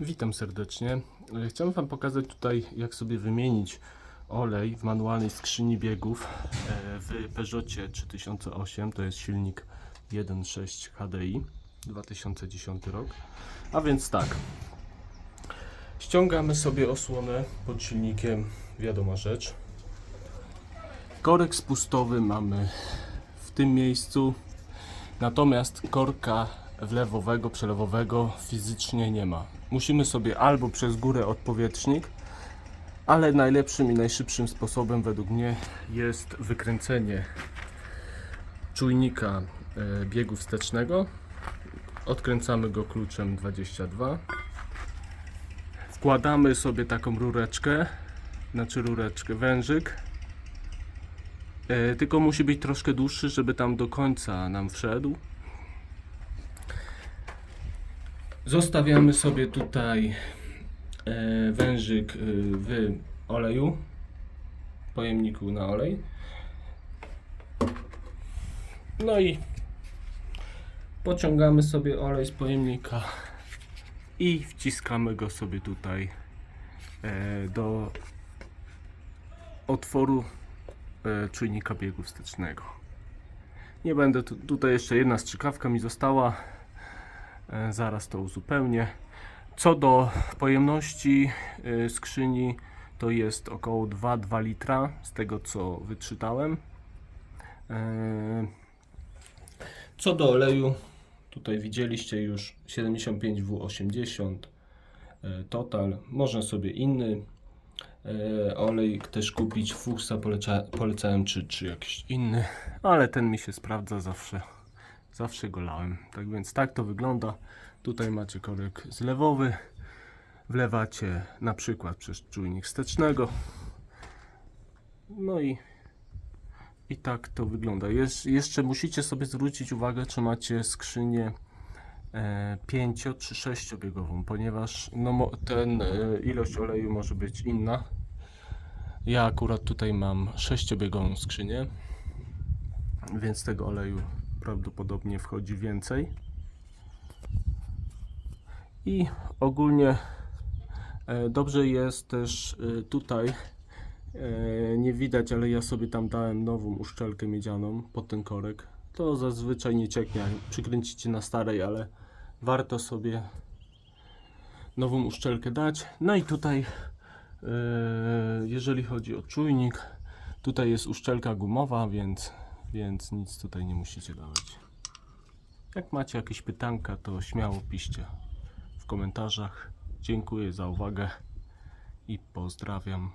Witam serdecznie. Chciałem Wam pokazać tutaj, jak sobie wymienić olej w manualnej skrzyni biegów e, w Peugeotie 3008. To jest silnik 1.6 HDI 2010 rok. A więc tak. Ściągamy sobie osłonę pod silnikiem, wiadoma rzecz. Korek spustowy mamy w tym miejscu, natomiast korka wlewowego, przelewowego fizycznie nie ma. Musimy sobie albo przez górę odpowietrznik, ale najlepszym i najszybszym sposobem według mnie jest wykręcenie czujnika e, biegu wstecznego. Odkręcamy go kluczem 22. Wkładamy sobie taką rureczkę, znaczy rureczkę, wężyk. E, Tylko musi być troszkę dłuższy, żeby tam do końca nam wszedł. Zostawiamy sobie tutaj e, wężyk e, w oleju, pojemniku na olej. No i pociągamy sobie olej z pojemnika i wciskamy go sobie tutaj e, do otworu czujnika biegu wstecznego. Nie będę tu, tutaj jeszcze jedna strzykawka mi została. E, Zaraz to uzupełnię. Co do pojemności e, skrzyni, to jest około 2-2 litra z tego co wyczytałem. E, Co do oleju, tutaj widzieliście już 75W80 e, Total. Można sobie inny olej też kupić. Fuchsa poleca, polecałem, czy, czy jakiś inny, ale ten mi się sprawdza zawsze. Zawsze go lałem. Tak więc tak to wygląda. Tutaj macie korek zlewowy. Wlewacie na przykład przez czujnik wstecznego. No i, i tak to wygląda. Jest, jeszcze musicie sobie zwrócić uwagę, czy macie skrzynię e, 5 czy 6 biegową, ponieważ no, ten e, ilość oleju może być inna. Ja akurat tutaj mam 6 biegową skrzynię, więc tego oleju prawdopodobnie wchodzi więcej. I ogólnie e, dobrze jest też e, tutaj, e, nie widać, ale ja sobie tam dałem nową uszczelkę miedzianą pod ten korek. To zazwyczaj nie cieknie, przykręcicie na starej, ale warto sobie nową uszczelkę dać. No i tutaj, jeżeli chodzi o czujnik, tutaj jest uszczelka gumowa, więc, więc nic tutaj nie musicie dawać. Jak macie jakieś pytanka, to śmiało piszcie w komentarzach. Dziękuję za uwagę i pozdrawiam.